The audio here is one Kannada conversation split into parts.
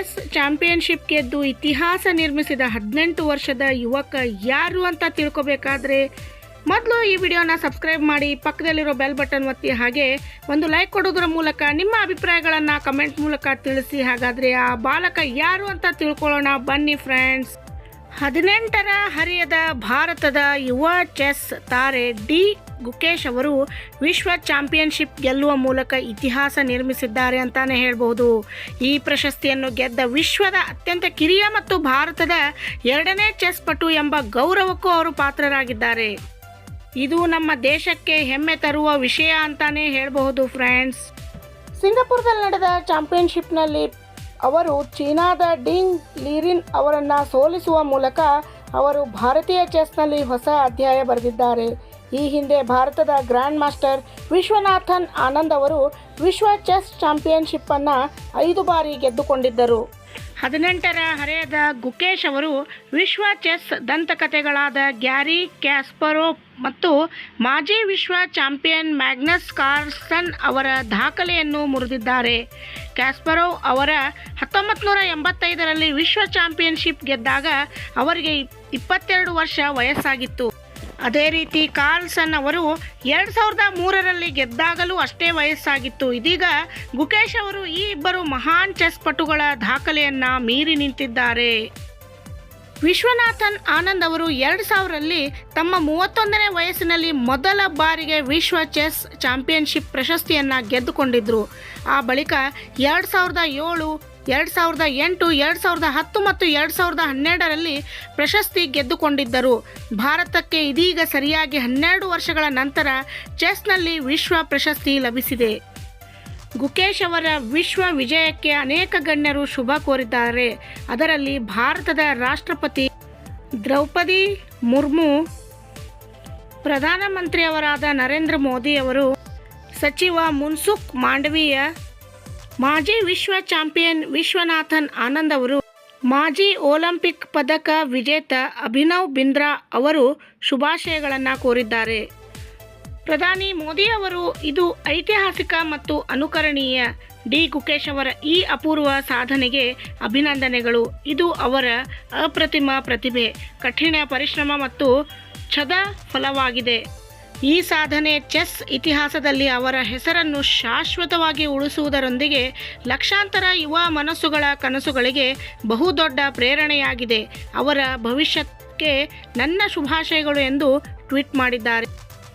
ಚೆಸ್ ಚಾಂಪಿಯನ್ಶಿಪ್ ಗೆದ್ದು ಇತಿಹಾಸ ನಿರ್ಮಿಸಿದ ಹದಿನೆಂಟು ವರ್ಷದ ಯುವಕ ಯಾರು ಅಂತ ತಿಳ್ಕೊಬೇಕಾದ್ರೆ ಮೊದಲು ಈ ವಿಡಿಯೋನ ಸಬ್ಸ್ಕ್ರೈಬ್ ಮಾಡಿ ಪಕ್ಕದಲ್ಲಿರೋ ಬೆಲ್ ಬಟನ್ ಒತ್ತಿ ಹಾಗೆ ಒಂದು ಲೈಕ್ ಕೊಡೋದ್ರ ಮೂಲಕ ನಿಮ್ಮ ಅಭಿಪ್ರಾಯಗಳನ್ನು ಕಮೆಂಟ್ ಮೂಲಕ ತಿಳಿಸಿ. ಹಾಗಾದರೆ ಆ ಬಾಲಕ ಯಾರು ಅಂತ ತಿಳ್ಕೊಳ್ಳೋಣ. ಬನ್ನಿ ಫ್ರೆಂಡ್ಸ್ ಹದಿನೆಂಟರ ಹರಿಯದ ಭಾರತದ ಯುವ ಚೆಸ್ ತಾರೆ ಡಿ ಗುಕೇಶ್ ಅವರು ವಿಶ್ವ ಚಾಂಪಿಯನ್ಶಿಪ್ ಗೆಲ್ಲುವ ಮೂಲಕ ಇತಿಹಾಸ ನಿರ್ಮಿಸಿದ್ದಾರೆ ಅಂತಾನೆ ಹೇಳಬಹುದು. ಈ ಪ್ರಶಸ್ತಿಯನ್ನು ಗೆದ್ದ ವಿಶ್ವದ ಅತ್ಯಂತ ಕಿರಿಯ ಮತ್ತು ಭಾರತದ ಎರಡನೇ ಚೆಸ್ ಪಟು ಎಂಬ ಗೌರವಕ್ಕೂ ಅವರು ಪಾತ್ರರಾಗಿದ್ದಾರೆ. ಇದು ನಮ್ಮ ದೇಶಕ್ಕೆ ಹೆಮ್ಮೆ ತರುವ ವಿಷಯ ಅಂತಾನೆ ಹೇಳಬಹುದು ಫ್ರೆಂಡ್ಸ್ ಸಿಂಗಾಪುರದಲ್ಲಿ ನಡೆದ ಚಾಂಪಿಯನ್ಶಿಪ್ನಲ್ಲಿ ಅವರು ಚೀನಾದ ಡಿಂಗ್ ಲೀರಿನ್ ಅವರನ್ನು ಸೋಲಿಸುವ ಮೂಲಕ ಅವರು ಭಾರತೀಯ ಚೆಸ್ನಲ್ಲಿ ಹೊಸ ಅಧ್ಯಾಯ ಬರೆದಿದ್ದಾರೆ. ಈ ಹಿಂದೆ ಭಾರತದ ಗ್ರ್ಯಾಂಡ್ ಮಾಸ್ಟರ್ ವಿಶ್ವನಾಥನ್ ಆನಂದ್ ಅವರು ವಿಶ್ವ ಚೆಸ್ ಚಾಂಪಿಯನ್ಶಿಪ್ಪನ್ನು ಐದು ಬಾರಿ ಗೆದ್ದುಕೊಂಡಿದ್ದರು. ಹದಿನೆಂಟರ ಹರೆಯದ ಗುಕೇಶ್ ಅವರು ವಿಶ್ವ ಚೆಸ್ ದಂತಕಥೆಗಳಾದ ಗ್ಯಾರಿ ಕ್ಯಾಸ್ಪರೋ ಮತ್ತು ಮಾಜಿ ವಿಶ್ವ ಚಾಂಪಿಯನ್ ಮ್ಯಾಗ್ನಸ್ ಕಾರ್ಸನ್ ಅವರ ದಾಖಲೆಯನ್ನು ಮುರಿದಿದ್ದಾರೆ. ಕ್ಯಾಸ್ಪರೋವ್ ಅವರ ಹತ್ತೊಂಬತ್ತು ನೂರ ಎಂಬತ್ತೈದರಲ್ಲಿ ವಿಶ್ವ ಚಾಂಪಿಯನ್ಶಿಪ್ ಗೆದ್ದಾಗ ಅವರಿಗೆ ಇಪ್ಪತ್ತೆರಡು ವರ್ಷ ವಯಸ್ಸಾಗಿತ್ತು. ಅದೇ ರೀತಿ ಕಾರ್ಲ್ಸನ್ ಅವರು ಎರಡು ಸಾವಿರದ ಮೂರರಲ್ಲಿ ಗೆದ್ದಾಗಲೂ ಅಷ್ಟೇ ವಯಸ್ಸಾಗಿತ್ತು. ಇದೀಗ ಗುಕೇಶ್ ಅವರು ಈ ಇಬ್ಬರು ಮಹಾನ್ ಚೆಸ್ ಪಟುಗಳ ದಾಖಲೆಯನ್ನ ಮೀರಿ ನಿಂತಿದ್ದಾರೆ. ವಿಶ್ವನಾಥನ್ ಆನಂದ್ ಅವರು ಎರಡು ಸಾವಿರಲ್ಲಿ ತಮ್ಮ ಮೂವತ್ತೊಂದನೇ ವಯಸ್ಸಿನಲ್ಲಿ ಮೊದಲ ಬಾರಿಗೆ ವಿಶ್ವ ಚೆಸ್ ಚಾಂಪಿಯನ್ಶಿಪ್ ಪ್ರಶಸ್ತಿಯನ್ನು ಗೆದ್ದುಕೊಂಡಿದ್ದರು ಆ ಬಳಿಕ ಎರಡು ಸಾವಿರದ ಏಳು ಎರಡು ಸಾವಿರದ ಎಂಟು, ಎರಡು ಸಾವಿರದ ಹತ್ತು ಮತ್ತು ಎರಡು ಸಾವಿರದ ಹನ್ನೆರಡರಲ್ಲಿ ಪ್ರಶಸ್ತಿ ಗೆದ್ದುಕೊಂಡಿದ್ದರು. ಭಾರತಕ್ಕೆ ಇದೀಗ ಸರಿಯಾಗಿ ಹನ್ನೆರಡು ವರ್ಷಗಳ ನಂತರ ಚೆಸ್ನಲ್ಲಿ ವಿಶ್ವ ಪ್ರಶಸ್ತಿ ಲಭಿಸಿದೆ. ಗುಕೇಶ್ ಅವರ ವಿಶ್ವ ವಿಜಯಕ್ಕೆ ಅನೇಕ ಗಣ್ಯರು ಶುಭ ಕೋರಿದ್ದಾರೆ. ಅದರಲ್ಲಿ ಭಾರತದ ರಾಷ್ಟ್ರಪತಿ ದ್ರೌಪದಿ ಮುರ್ಮು, ಪ್ರಧಾನಮಂತ್ರಿಯವರಾದ ನರೇಂದ್ರ ಮೋದಿ ಅವರು, ಸಚಿವ ಮುನ್ಸುಖ್ ಮಾಂಡವೀಯ ಮಾಜಿ ವಿಶ್ವ ಚಾಂಪಿಯನ್ ವಿಶ್ವನಾಥನ್ ಆನಂದ್ ಅವರು ಮಾಜಿ ಒಲಿಂಪಿಕ್ ಪದಕ ವಿಜೇತ ಅಭಿನವ್ ಬಿಂದ್ರಾ ಅವರು ಶುಭಾಶಯಗಳನ್ನು ಕೋರಿದ್ದಾರೆ. ಪ್ರಧಾನಿ ಮೋದಿ ಅವರು ಇದು ಐತಿಹಾಸಿಕ ಮತ್ತು ಅನುಕರಣೀಯ. ಡಿ ಗುಕೇಶ್ ಅವರ ಈ ಅಪೂರ್ವ ಸಾಧನೆಗೆ ಅಭಿನಂದನೆಗಳು. ಇದು ಅವರ ಅಪ್ರತಿಮ ಪ್ರತಿಭೆ. ಕಠಿಣ ಪರಿಶ್ರಮ ಮತ್ತು ಛದ ಫಲವಾಗಿದೆ. ಈ ಸಾಧನೆ ಚೆಸ್ ಇತಿಹಾಸದಲ್ಲಿ ಅವರ ಹೆಸರನ್ನು ಶಾಶ್ವತವಾಗಿ ಉಳಿಸುವುದರೊಂದಿಗೆ ಲಕ್ಷಾಂತರ ಯುವ ಮನಸ್ಸುಗಳ ಕನಸುಗಳಿಗೆ ಬಹುದೊಡ್ಡ ಪ್ರೇರಣೆಯಾಗಿದೆ. ಅವರ ಭವಿಷ್ಯಕ್ಕೆ ನನ್ನ ಶುಭಾಶಯಗಳು ಎಂದು ಟ್ವೀಟ್ ಮಾಡಿದ್ದಾರೆ.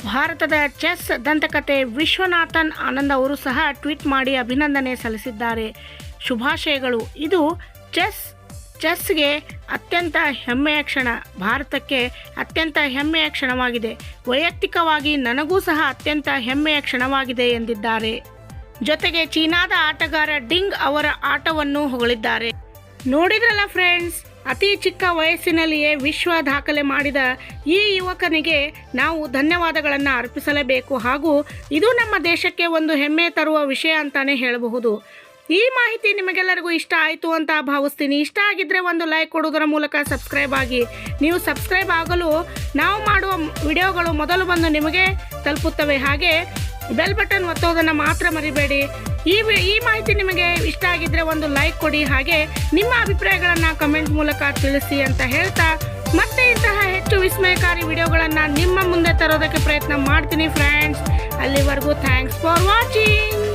ಭಾರತದ ಚೆಸ್ ದಂತಕತೆ ವಿಶ್ವನಾಥನ್ ಆನಂದ್ ಅವರು ಸಹ ಟ್ವೀಟ್ ಮಾಡಿ ಅಭಿನಂದನೆ ಸಲ್ಲಿಸಿದ್ದಾರೆ. ಶುಭಾಶಯಗಳು. ಇದು ಚೆಸ್ ಚೆಸ್ಗೆ ಅತ್ಯಂತ ಹೆಮ್ಮೆಯ ಕ್ಷಣ. ಭಾರತಕ್ಕೆ ಅತ್ಯಂತ ಹೆಮ್ಮೆಯ ಕ್ಷಣವಾಗಿದೆ. ವೈಯಕ್ತಿಕವಾಗಿ ನನಗೂ ಸಹ ಅತ್ಯಂತ ಹೆಮ್ಮೆಯ ಕ್ಷಣವಾಗಿದೆ ಎಂದಿದ್ದಾರೆ. ಜೊತೆಗೆ ಚೀನಾದ ಆಟಗಾರ ಡಿಂಗ್ ಅವರ ಆಟವನ್ನು ಹೊಗಳಿದ್ದಾರೆ. ನೋಡಿದ್ರಲ್ಲ ಫ್ರೆಂಡ್ಸ್, ಅತಿ ಚಿಕ್ಕ ವಯಸ್ಸಿನಲ್ಲಿಯೇ ವಿಶ್ವ ದಾಖಲೆ ಮಾಡಿದ ಈ ಯುವಕನಿಗೆ ನಾವು ಧನ್ಯವಾದಗಳನ್ನು ಅರ್ಪಿಸಲೇಬೇಕು. ಹಾಗೂ ಇದು ನಮ್ಮ ದೇಶಕ್ಕೆ ಒಂದು ಹೆಮ್ಮೆ ತರುವ ವಿಷಯ ಅಂತಾನೆ ಹೇಳಬಹುದು. ಈ ಮಾಹಿತಿ ನಿಮಗೆಲ್ಲರಿಗೂ ಇಷ್ಟ ಆಯಿತು ಅಂತ ಭಾವಿಸ್ತೀನಿ. ಇಷ್ಟ ಆಗಿದ್ದರೆ ಒಂದು ಲೈಕ್ ಕೊಡೋದರ ಮೂಲಕ ಸಬ್ಸ್ಕ್ರೈಬ್ ಆಗಿ. ನೀವು ಸಬ್ಸ್ಕ್ರೈಬ್ ಆಗಲು ನಾವು ಮಾಡುವ ವಿಡಿಯೋಗಳು ಮೊದಲು ಬಂದು ನಿಮಗೆ ತಲುಪುತ್ತವೆ. ಹಾಗೆ ಬೆಲ್ ಬಟನ್ ಒತ್ತೋದನ್ನು ಮಾತ್ರ ಮರಿಬೇಡಿ. ಈ ಈ ಮಾಹಿತಿ ನಿಮಗೆ ಇಷ್ಟ ಆಗಿದ್ದರೆ ಒಂದು ಲೈಕ್ ಕೊಡಿ. ಹಾಗೆ ನಿಮ್ಮ ಅಭಿಪ್ರಾಯಗಳನ್ನು ಕಮೆಂಟ್ ಮೂಲಕ ತಿಳಿಸಿ ಅಂತ ಹೇಳ್ತಾ ಮತ್ತೆ ಇಂತಹ ಹೆಚ್ಚು ವಿಸ್ಮಯಕಾರಿ ವಿಡಿಯೋಗಳನ್ನು ನಿಮ್ಮ ಮುಂದೆ ತರೋದಕ್ಕೆ ಪ್ರಯತ್ನ ಮಾಡ್ತೀನಿ ಫ್ರೆಂಡ್ಸ್ ಅಲ್ಲಿವರೆಗೂ ಥ್ಯಾಂಕ್ಸ್ ಫಾರ್ ವಾಚಿಂಗ್